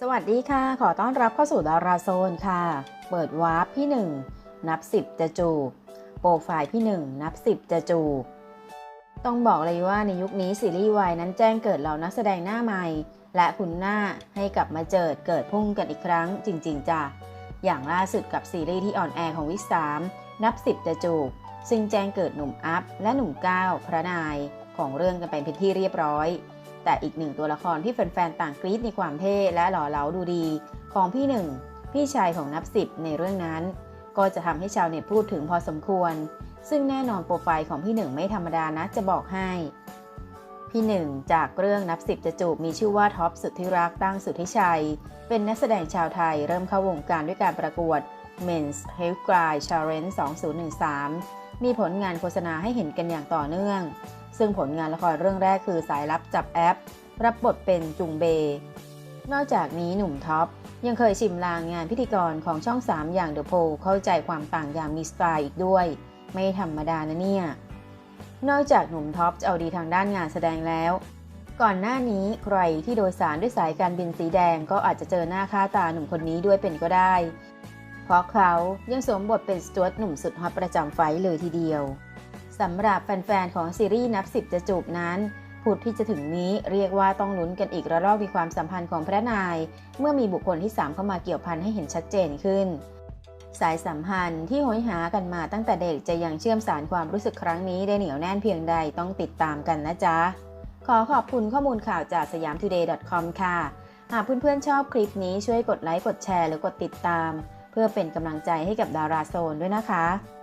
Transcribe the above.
สวัสดีค่ะ ขอต้อนรับเข้าสู่ดาราโซนค่ะ เปิดวาร์ปพี่หนึ่งนับ 10 จะจูบ โปรไฟล์พี่หนึ่งนับ 10 จะจูบ ต้องบอกเลยว่าในยุคนี้ซีรีส์วายนั้นแจ้งเกิดเหล่านักแสดงหน้าใหม่ และคุณหน้าให้กลับมาเจิดเกิดพุ่งกันอีกครั้งจริง ๆจ้ะอย่างล่าสุดกับซีรีส์ที่ออนแอร์ของวิสามนับ 10 จะจูบ ซึ่งแจ้งเกิดหนุ่มอัพและหนุ่มก้าวพระนายของเรื่องกันเป็นที่เรียบร้อย แต่อีกหนึ่งตัวละครที่แฟนๆต่างกรี๊ดในความเท่และหล่อเหลาดูดี ของพี่หนึ่งพี่ชายของนับสิบในเรื่องนั้น ก็จะทำให้ชาวเน็ตพูดถึงพอสมควร ซึ่งแน่นอนโปรไฟล์ของพี่หนึ่งไม่ธรรมดานะจะบอกให้ พี่หนึ่งจากเรื่องนับสิบจะจูบมีชื่อว่าท็อปสุดที่รักตั้งสุดที่ชัย เป็นนักแสดงชาวไทยเริ่มเข้าวงการด้วยการประกวด Men's Health Guide Challenge 2013 มีผลงานโฆษณาให้เห็นกันอย่างต่อเนื่อง ซึ่งผลงานละครเรื่องแรกคือสายลับจับแอป รับบทเป็นจุงเบ นอกจากนี้หนุ่มท็อป ยังเคยชิมลางงานพิธีกรของช่อง 3 อย่างเดอะโพเข้าใจความต่างอย่างมีสไตล์อีกด้วย ไม่ธรรมดานะเนี่ย นอกจากหนุ่มท็อปจะเอาดีทางด้านงานแสดงแล้วก่อนหน้านี้ใครที่โดยสารด้วยสายการบินสีแดงก็อาจจะเจอหน้าค่าตาหนุ่มคนนี้ด้วยเป็นก็ได้ เพราะเขายังสวมบทเป็นสจวตหนุ่มสุดฮอตประจำไฟเลยทีเดียวสำหรับแฟนๆ ของซีรีส์นับสิบจะจูบนั้นพุธที่จะถึงนี้เรียกว่าต้องลุ้นกันอีกระลอกมีความสัมพันธ์ของพระนาย เมื่อมีบุคคลที่ 3 เข้ามาเกี่ยวพันให้เห็นชัดเจนขึ้น สายสัมพันธ์ที่โหยหากันมาตั้งแต่เด็กจะยังเชื่อมสารความรู้สึกครั้งนี้ได้เหนียวแน่นเพียงใดต้องติดตามกันนะจ๊ะ ขอขอบคุณข้อมูลข่าวจากสยาม today com ค่ะ หากเพื่อนๆชอบคลิปนี้ช่วยกดไลค์กดแชร์หรือกดติดตาม เพื่อเป็นกำลังใจให้กับดาราโซนด้วยนะคะ